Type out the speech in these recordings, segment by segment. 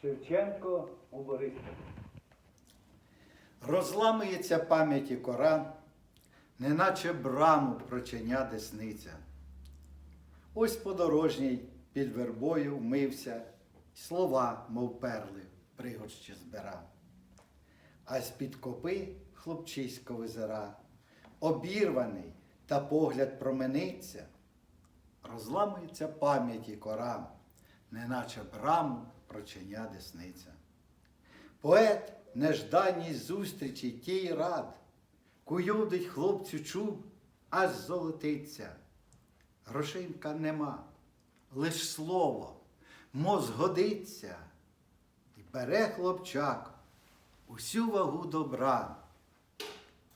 Шевченко у Борисполі. Розламується пам'яті кора, неначе браму прочиня десниця. Ось подорожній під вербою вмився, слова, мов перли, пригорщі збира. А з-під копи хлопчисько визира, обірваний та погляд промениться, розламується пам'яті кора, неначе браму прочиня десниця. Поет нежданій зустрічі тій рад, куюдить хлопцю чуб, аж золотиться. Грошинка нема, лиш слово, мо згодиться. І бере хлопчак усю вагу добра,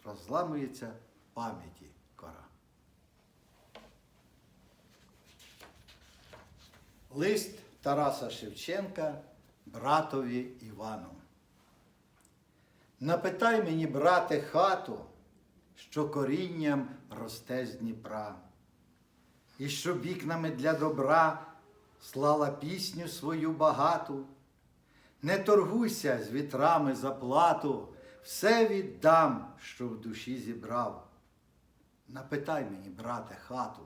розламується пам'яті кора. Тараса Шевченка братові Івану. Напитай мені, брате, хату, що корінням росте з Дніпра, і що вікнами для добра слала пісню свою багату. Не торгуйся з вітрами за плату, все віддам, що в душі зібрав. Напитай мені, брате, хату,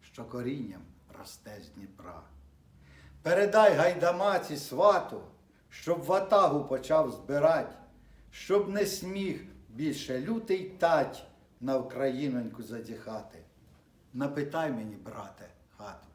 що корінням росте з Дніпра. Передай гайдамаці свату, щоб ватагу почав збирать, щоб не сміх більше лютий тать на Україноньку задіхати. Напитай мені, брате, хату,